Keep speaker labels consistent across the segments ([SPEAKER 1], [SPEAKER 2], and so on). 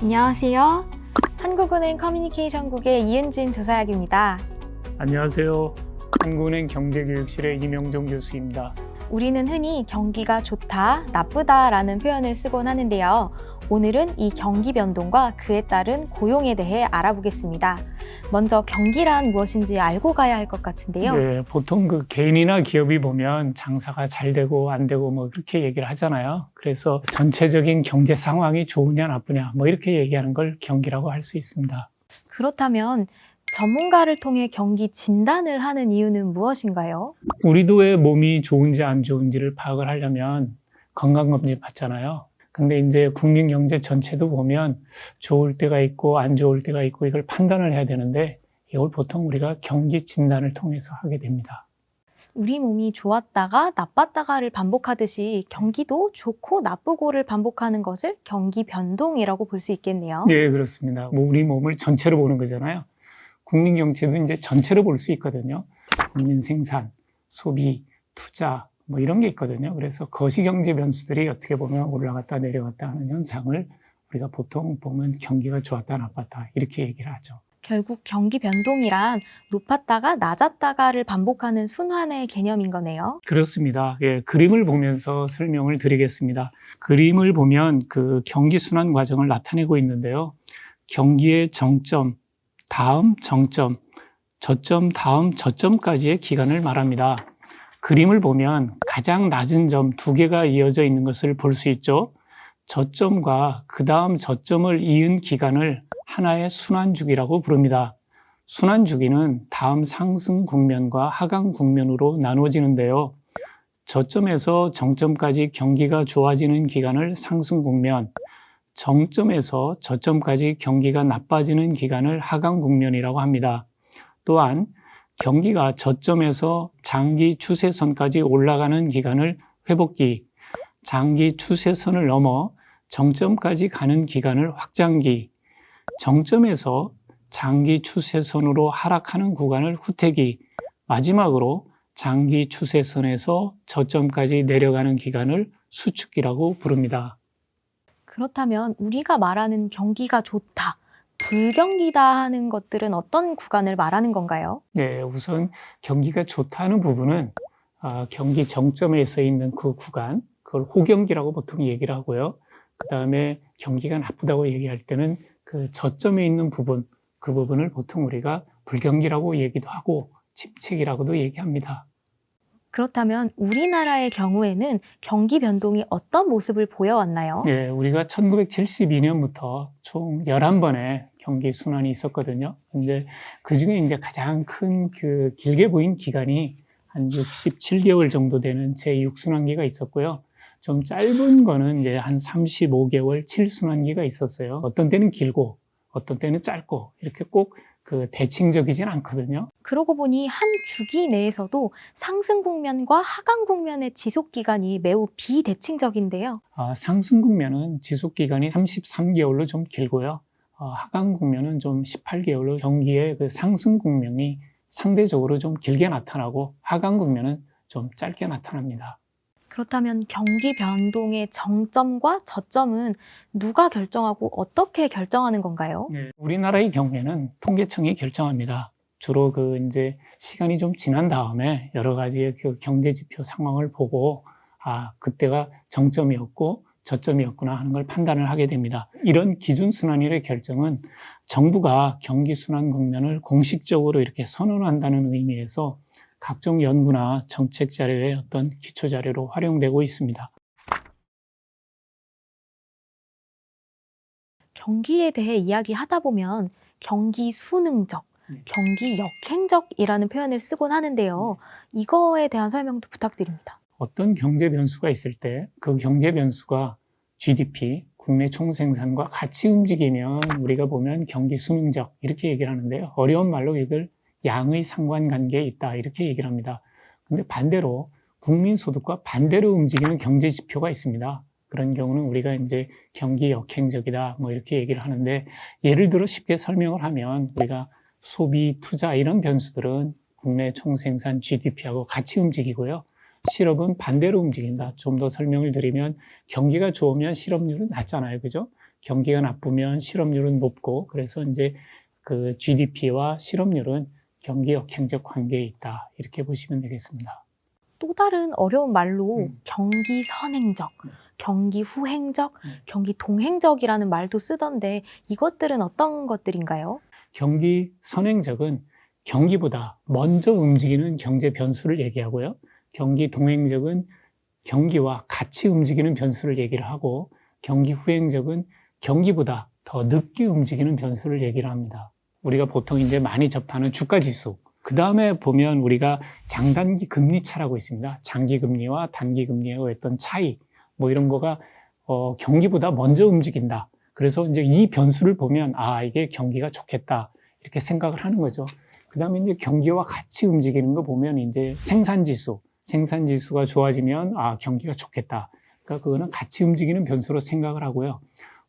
[SPEAKER 1] 안녕하세요. 한국은행 커뮤니케이션국의 이은진 조사학입니다.
[SPEAKER 2] 안녕하세요. 한국은행 경제교육실의 이명종 교수입니다.
[SPEAKER 1] 우리는 흔히 경기가 좋다, 나쁘다라는 표현을 쓰곤 하는데요. 오늘은 이 경기 변동과 그에 따른 고용에 대해 알아보겠습니다. 먼저 경기란 무엇인지 알고 가야 할 것 같은데요.
[SPEAKER 2] 네, 보통 그 개인이나 기업이 보면 장사가 잘 되고 안 되고 뭐 그렇게 얘기를 하잖아요. 그래서 전체적인 경제 상황이 좋으냐 나쁘냐 뭐 이렇게 얘기하는 걸 경기라고 할 수 있습니다.
[SPEAKER 1] 그렇다면 전문가를 통해 경기 진단을 하는 이유는 무엇인가요?
[SPEAKER 2] 우리도 왜 몸이 좋은지 안 좋은지를 파악을 하려면 건강검진 받잖아요. 근데 이제 국민 경제 전체도 보면 좋을 때가 있고 안 좋을 때가 있고 이걸 판단을 해야 되는데 이걸 보통 우리가 경기 진단을 통해서 하게 됩니다.
[SPEAKER 1] 우리 몸이 좋았다가 나빴다가를 반복하듯이 경기도 좋고 나쁘고를 반복하는 것을 경기 변동이라고 볼 수 있겠네요.
[SPEAKER 2] 네, 그렇습니다. 뭐 우리 몸을 전체로 보는 거잖아요. 국민 경제도 이제 전체로 볼 수 있거든요. 국민 생산, 소비, 투자 뭐 이런 게 있거든요. 그래서 거시 경제 변수들이 어떻게 보면 올라갔다 내려갔다 하는 현상을 우리가 보통 보면 경기가 좋았다 나빴다 이렇게 얘기를 하죠.
[SPEAKER 1] 결국 경기 변동이란 높았다가 낮았다가를 반복하는 순환의 개념인 거네요.
[SPEAKER 2] 그렇습니다. 예, 그림을 보면서 설명을 드리겠습니다. 그림을 보면 그 경기 순환 과정을 나타내고 있는데요. 경기의 정점, 다음 정점, 저점, 다음 저점까지의 기간을 말합니다. 그림을 보면 가장 낮은 점 두 개가 이어져 있는 것을 볼 수 있죠. 저점과 그 다음 저점을 이은 기간을 하나의 순환주기라고 부릅니다. 순환주기는 다음 상승 국면과 하강 국면으로 나누어지는데요. 저점에서 정점까지 경기가 좋아지는 기간을 상승 국면, 정점에서 저점까지 경기가 나빠지는 기간을 하강 국면이라고 합니다. 또한 경기가 저점에서 장기 추세선까지 올라가는 기간을 회복기, 장기 추세선을 넘어 정점까지 가는 기간을 확장기, 정점에서 장기 추세선으로 하락하는 구간을 후퇴기, 마지막으로 장기 추세선에서 저점까지 내려가는 기간을 수축기라고 부릅니다.
[SPEAKER 1] 그렇다면 우리가 말하는 경기가 좋다, 불경기다 하는 것들은 어떤 구간을 말하는 건가요?
[SPEAKER 2] 네, 우선 경기가 좋다는 부분은 아, 경기 정점에 서 있는 그 구간, 그걸 호경기라고 보통 얘기를 하고요. 그 다음에 경기가 나쁘다고 얘기할 때는 그 저점에 있는 부분, 그 부분을 보통 우리가 불경기라고 얘기도 하고 침체기라고도 얘기합니다.
[SPEAKER 1] 그렇다면 우리나라의 경우에는 경기 변동이 어떤 모습을 보여왔나요?
[SPEAKER 2] 네, 우리가 1972년부터 총 11번의 경기 순환이 있었거든요. 근데 그 중에 이제 가장 큰 그 길게 보인 기간이 한 67개월 정도 되는 제6순환기가 있었고요. 좀 짧은 거는 이제 한 35개월 7순환기가 있었어요. 어떤 때는 길고 어떤 때는 짧고 이렇게 꼭 그 대칭적이진 않거든요.
[SPEAKER 1] 그러고 보니 한 주기 내에서도 상승 국면과 하강 국면의 지속 기간이 매우 비대칭적인데요.
[SPEAKER 2] 아, 상승 국면은 지속 기간이 33개월로 좀 길고요. 어, 하강 국면은 좀 18개월로 경기의 그 상승 국면이 상대적으로 좀 길게 나타나고 하강 국면은 좀 짧게 나타납니다.
[SPEAKER 1] 그렇다면 경기 변동의 정점과 저점은 누가 결정하고 어떻게 결정하는 건가요?
[SPEAKER 2] 네, 우리나라의 경우에는 통계청이 결정합니다. 주로 그 이제 시간이 좀 지난 다음에 여러 가지의 그 경제 지표 상황을 보고 아 그때가 정점이었고 저점이었구나 하는 걸 판단을 하게 됩니다. 이런 기준 순환율의 결정은 정부가 경기 순환 국면을 공식적으로 이렇게 선언한다는 의미에서 각종 연구나 정책 자료의 어떤 기초 자료로 활용되고 있습니다.
[SPEAKER 1] 경기에 대해 이야기하다 보면 경기 수능적,
[SPEAKER 2] 네.
[SPEAKER 1] 경기 역행적이라는 표현을 쓰곤 하는데요. 이거에 대한 설명도 부탁드립니다.
[SPEAKER 2] 어떤 경제 변수가 있을 때 그 경제 변수가 GDP, 국내 총생산과 같이 움직이면 우리가 보면 경기 수능적 이렇게 얘기를 하는데요. 어려운 말로 이걸 양의 상관관계에 있다 이렇게 얘기를 합니다. 근데 반대로 국민 소득과 반대로 움직이는 경제 지표가 있습니다. 그런 경우는 우리가 이제 경기 역행적이다 뭐 이렇게 얘기를 하는데 예를 들어 쉽게 설명을 하면 우리가 소비, 투자 이런 변수들은 국내 총생산 GDP하고 같이 움직이고요. 실업은 반대로 움직인다. 좀 더 설명을 드리면 경기가 좋으면 실업률은 낮잖아요. 그죠? 경기가 나쁘면 실업률은 높고 그래서 이제 그 GDP와 실업률은 경기 역행적 관계에 있다 이렇게 보시면 되겠습니다.
[SPEAKER 1] 또 다른 어려운 말로
[SPEAKER 2] 음.
[SPEAKER 1] 경기 선행적,
[SPEAKER 2] 음.
[SPEAKER 1] 경기 후행적,
[SPEAKER 2] 음.
[SPEAKER 1] 경기 동행적이라는 말도 쓰던데 이것들은 어떤 것들인가요?
[SPEAKER 2] 경기 선행적은 경기보다 먼저 움직이는 경제 변수를 얘기하고요. 경기 동행적은 경기와 같이 움직이는 변수를 얘기를 하고 경기 후행적은 경기보다 더 늦게 움직이는 변수를 얘기를 합니다. 우리가 보통 이제 많이 접하는 주가 지수. 그 다음에 보면 우리가 장단기 금리 차라고 있습니다. 장기 금리와 단기 금리의 어떤 차이, 뭐 이런 거가 어, 경기보다 먼저 움직인다. 그래서 이제 이 변수를 보면 아 이게 경기가 좋겠다 이렇게 생각을 하는 거죠. 그 다음에 이제 경기와 같이 움직이는 거 보면 이제 생산 지수, 생산 지수가 좋아지면 아 경기가 좋겠다. 그러니까 그거는 같이 움직이는 변수로 생각을 하고요.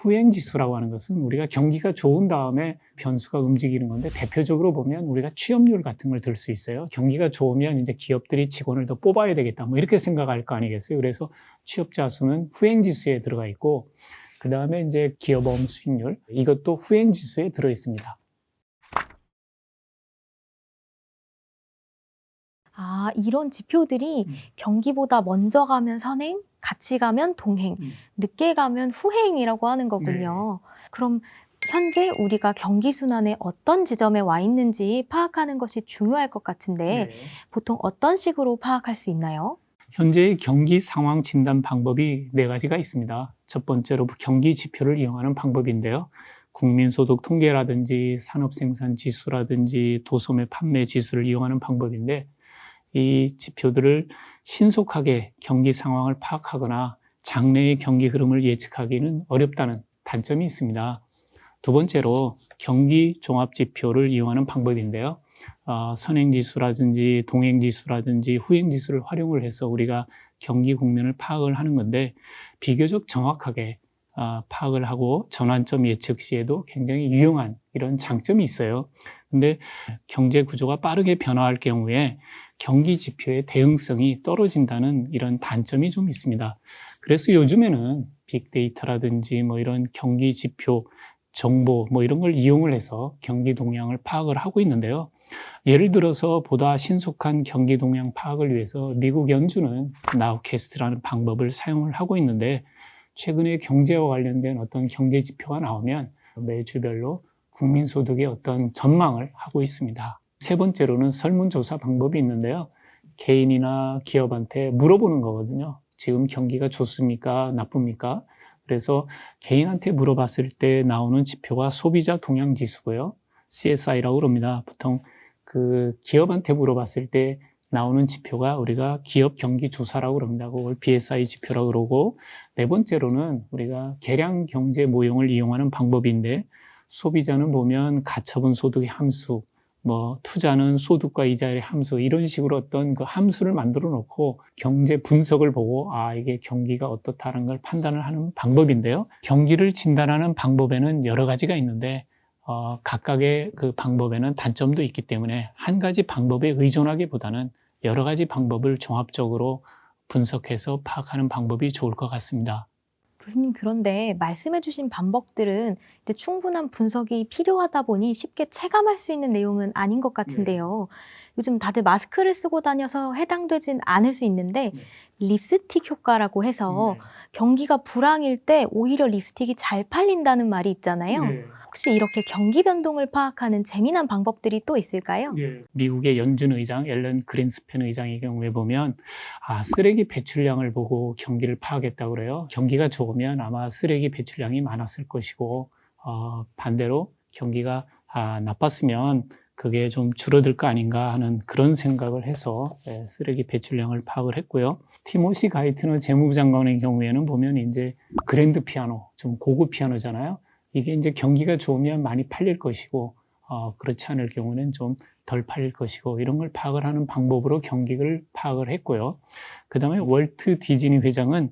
[SPEAKER 2] 후행 지수라고 하는 것은 우리가 경기가 좋은 다음에 변수가 움직이는 건데 대표적으로 보면 우리가 취업률 같은 걸 들 수 있어요. 경기가 좋으면 이제 기업들이 직원을 더 뽑아야 되겠다. 뭐 이렇게 생각할 거 아니겠어요. 그래서 취업자 수는 후행 지수에 들어가 있고 그 다음에 이제 기업어음 수익률 이것도 후행 지수에 들어 있습니다.
[SPEAKER 1] 아, 이런 지표들이
[SPEAKER 2] 음.
[SPEAKER 1] 경기보다 먼저 가면 선행, 같이 가면 동행,
[SPEAKER 2] 음.
[SPEAKER 1] 늦게 가면 후행이라고 하는 거군요. 그럼 현재 우리가 경기 순환에 어떤 지점에 와 있는지 파악하는 것이 중요할 것 같은데
[SPEAKER 2] 네.
[SPEAKER 1] 보통 어떤 식으로 파악할 수 있나요?
[SPEAKER 2] 현재의 경기 상황 진단 방법이 네 가지가 있습니다. 첫 번째로 경기 지표를 이용하는 방법인데요. 국민소득 통계라든지 산업생산 지수라든지 도소매 판매 지수를 이용하는 방법인데 이 지표들을 신속하게 경기 상황을 파악하거나 장래의 경기 흐름을 예측하기는 어렵다는 단점이 있습니다. 두 번째로 경기 종합 지표를 이용하는 방법인데요. 어, 선행지수라든지 동행지수라든지 후행지수를 활용을 해서 우리가 경기 국면을 파악을 하는 건데 비교적 정확하게 아, 파악을 하고 전환점 예측 시에도 굉장히 유용한 이런 장점이 있어요. 근데 경제 구조가 빠르게 변화할 경우에 경기 지표의 대응성이 떨어진다는 이런 단점이 좀 있습니다. 그래서 요즘에는 빅데이터라든지 뭐 이런 경기 지표 정보 뭐 이런 걸 이용을 해서 경기 동향을 파악을 하고 있는데요. 예를 들어서 보다 신속한 경기 동향 파악을 위해서 미국 연준은 나우캐스트라는 방법을 사용을 하고 있는데 최근에 경제와 관련된 어떤 경제 지표가 나오면 매주별로 국민소득의 어떤 전망을 하고 있습니다. 세 번째로는 설문조사 방법이 있는데요. 개인이나 기업한테 물어보는 거거든요. 지금 경기가 좋습니까? 나쁩니까? 그래서 개인한테 물어봤을 때 나오는 지표가 소비자 동향 지수고요. CSI라고 그럽니다. 보통 그 기업한테 물어봤을 때 나오는 지표가 우리가 기업 경기 조사라고 그럽니다. 그걸 BSI 지표라고 그러고 네 번째로는 우리가 계량 경제 모형을 이용하는 방법인데 소비자는 보면 가처분 소득의 함수, 뭐 투자는 소득과 이자의 함수 이런 식으로 어떤 그 함수를 만들어 놓고 경제 분석을 보고 아 이게 경기가 어떻다는 걸 판단을 하는 방법인데요. 경기를 진단하는 방법에는 여러 가지가 있는데 어, 각각의 그 방법에는 단점도 있기 때문에 한 가지 방법에 의존하기보다는 여러 가지 방법을 종합적으로 분석해서 파악하는 방법이 좋을 것 같습니다.
[SPEAKER 1] 교수님 그런데 말씀해주신 방법들은 이제 충분한 분석이 필요하다 보니 쉽게 체감할 수 있는 내용은 아닌 것 같은데요. 요즘 다들 마스크를 쓰고 다녀서 해당되진 않을 수 있는데
[SPEAKER 2] 네.
[SPEAKER 1] 립스틱 효과라고 해서 경기가 불황일 때 오히려 립스틱이 잘 팔린다는 말이 있잖아요.
[SPEAKER 2] 네.
[SPEAKER 1] 혹시 이렇게 경기 변동을 파악하는 재미난 방법들이 또 있을까요?
[SPEAKER 2] 예. 미국의 연준 의장 앨런 그린스펜 의장의 경우에 보면 아 쓰레기 배출량을 보고 경기를 파악했다고 그래요. 경기가 좋으면 아마 쓰레기 배출량이 많았을 것이고 어, 반대로 경기가 아, 나빴으면 그게 좀 줄어들 거 아닌가 하는 그런 생각을 해서 예, 쓰레기 배출량을 파악을 했고요. 티모시 가이트너 재무부 장관의 경우에는 보면 이제 그랜드 피아노, 좀 고급 피아노잖아요. 이게 이제 경기가 좋으면 많이 팔릴 것이고 어, 그렇지 않을 경우는 좀 덜 팔릴 것이고 이런 걸 파악을 하는 방법으로 경기를 파악을 했고요. 그 다음에 월트 디즈니 회장은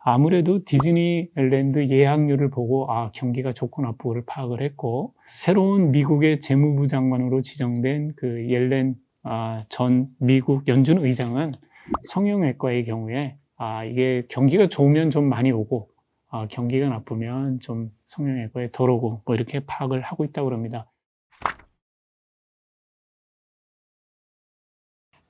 [SPEAKER 2] 아무래도 디즈니랜드 예약률을 보고 아 경기가 좋고 나쁘고를 파악을 했고 새로운 미국의 재무부 장관으로 지정된 그 옐렌 아, 전 미국 연준 의장은 성형외과의 경우에 아 이게 경기가 좋으면 좀 많이 오고 어, 경기가 나쁘면 좀 성형외과에 덜 오고 뭐 이렇게 파악을 하고 있다고 그럽니다.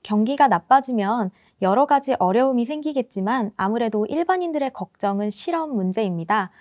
[SPEAKER 1] 경기가 나빠지면 여러 가지 어려움이 생기겠지만 아무래도 일반인들의 걱정은 실업 문제입니다.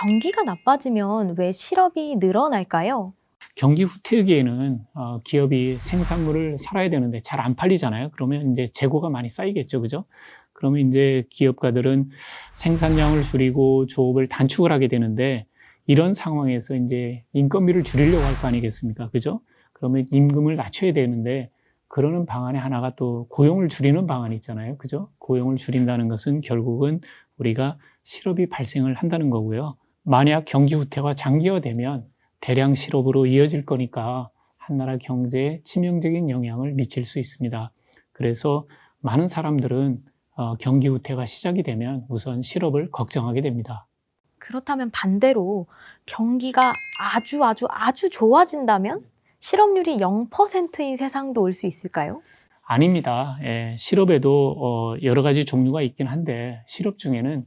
[SPEAKER 1] 경기가 나빠지면 왜 실업이 늘어날까요?
[SPEAKER 2] 경기 후퇴기에는 어, 기업이 생산물을 살아야 되는데 잘 안 팔리잖아요. 그러면 이제 재고가 많이 쌓이겠죠, 그죠? 그러면 이제 기업가들은 생산량을 줄이고 조업을 단축을 하게 되는데 이런 상황에서 이제 인건비를 줄이려고 할 거 아니겠습니까, 그죠? 그러면 임금을 낮춰야 되는데 그러는 방안에 하나가 또 고용을 줄이는 방안이 있잖아요, 그죠? 고용을 줄인다는 것은 결국은 우리가 실업이 발생을 한다는 거고요. 만약 경기 후퇴가 장기화되면 대량 실업으로 이어질 거니까 한나라 경제에 치명적인 영향을 미칠 수 있습니다. 그래서 많은 사람들은 어, 경기 후퇴가 시작이 되면 우선 실업을 걱정하게 됩니다.
[SPEAKER 1] 그렇다면 반대로 경기가 아주 아주 아주 좋아진다면 실업률이 0%인 세상도 올 수 있을까요?
[SPEAKER 2] 아닙니다. 예, 실업에도 어, 여러 가지 종류가 있긴 한데 실업 중에는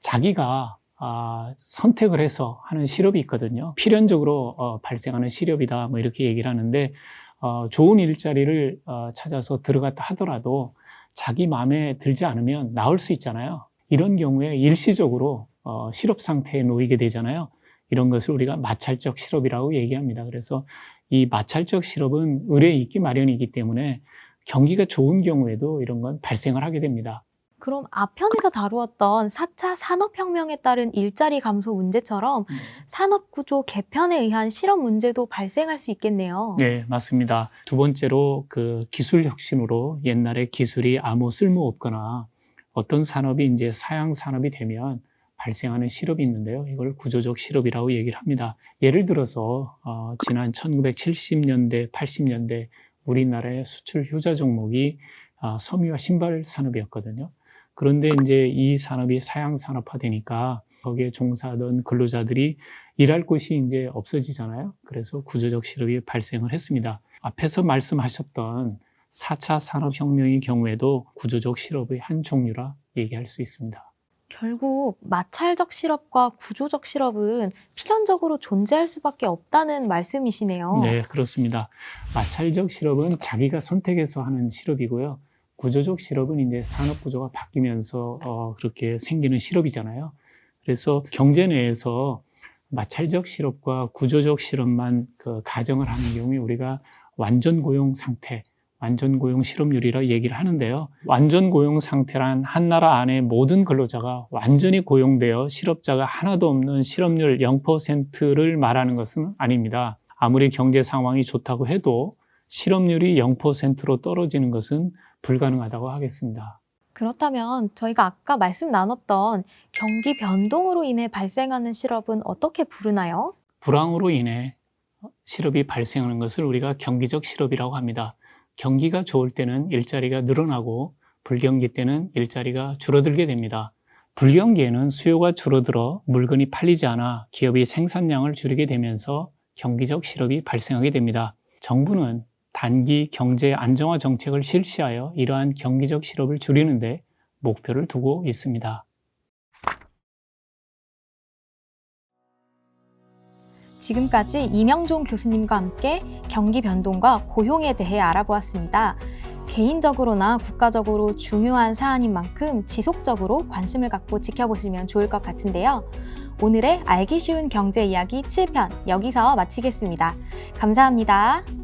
[SPEAKER 2] 자기가 아, 선택을 해서 하는 실업이 있거든요. 필연적으로 어, 발생하는 실업이다. 뭐 이렇게 얘기를 하는데 어, 좋은 일자리를 어, 찾아서 들어갔다 하더라도 자기 마음에 들지 않으면 나올 수 있잖아요. 이런 경우에 일시적으로 어, 실업 상태에 놓이게 되잖아요. 이런 것을 우리가 마찰적 실업이라고 얘기합니다. 그래서 이 마찰적 실업은 의뢰 있기 마련이기 때문에 경기가 좋은 경우에도 이런 건 발생을 하게 됩니다.
[SPEAKER 1] 그럼 앞편에서 다루었던 4차 산업혁명에 따른 일자리 감소 문제처럼 산업구조 개편에 의한 실업 문제도 발생할 수 있겠네요.
[SPEAKER 2] 네, 맞습니다. 두 번째로 그 기술 혁신으로 옛날에 기술이 아무 쓸모 없거나 어떤 산업이 이제 사양 산업이 되면 발생하는 실업이 있는데요. 이걸 구조적 실업이라고 얘기를 합니다. 예를 들어서 어, 지난 1970년대, 80년대 우리나라의 수출 효자 종목이 어, 섬유와 신발 산업이었거든요. 그런데 이제 이 산업이 사양 산업화 되니까 거기에 종사하던 근로자들이 일할 곳이 이제 없어지잖아요. 그래서 구조적 실업이 발생을 했습니다. 앞에서 말씀하셨던 4차 산업혁명의 경우에도 구조적 실업의 한 종류라 얘기할 수 있습니다.
[SPEAKER 1] 결국 마찰적 실업과 구조적 실업은 필연적으로 존재할 수밖에 없다는 말씀이시네요.
[SPEAKER 2] 네, 그렇습니다. 마찰적 실업은 자기가 선택해서 하는 실업이고요. 구조적 실업은 이제 산업 구조가 바뀌면서 어, 그렇게 생기는 실업이잖아요. 그래서 경제 내에서 마찰적 실업과 구조적 실업만 그 가정을 하는 경우에 우리가 완전 고용 상태, 완전 고용 실업률이라 얘기를 하는데요. 완전 고용 상태란 한 나라 안에 모든 근로자가 완전히 고용되어 실업자가 하나도 없는 실업률 0%를 말하는 것은 아닙니다. 아무리 경제 상황이 좋다고 해도 실업률이 0%로 떨어지는 것은 불가능하다고 하겠습니다.
[SPEAKER 1] 그렇다면 저희가 아까 말씀 나눴던 경기 변동으로 인해 발생하는 실업은 어떻게 부르나요?
[SPEAKER 2] 불황으로 인해 실업이 발생하는 것을 우리가 경기적 실업이라고 합니다. 경기가 좋을 때는 일자리가 늘어나고 불경기 때는 일자리가 줄어들게 됩니다. 불경기에는 수요가 줄어들어 물건이 팔리지 않아 기업이 생산량을 줄이게 되면서 경기적 실업이 발생하게 됩니다. 정부는 단기 경제 안정화 정책을 실시하여 이러한 경기적 실업을 줄이는데 목표를 두고 있습니다.
[SPEAKER 1] 지금까지 이명종 교수님과 함께 경기 변동과 고용에 대해 알아보았습니다. 개인적으로나 국가적으로 중요한 사안인 만큼 지속적으로 관심을 갖고 지켜보시면 좋을 것 같은데요. 오늘의 알기 쉬운 경제 이야기 7편 여기서 마치겠습니다. 감사합니다.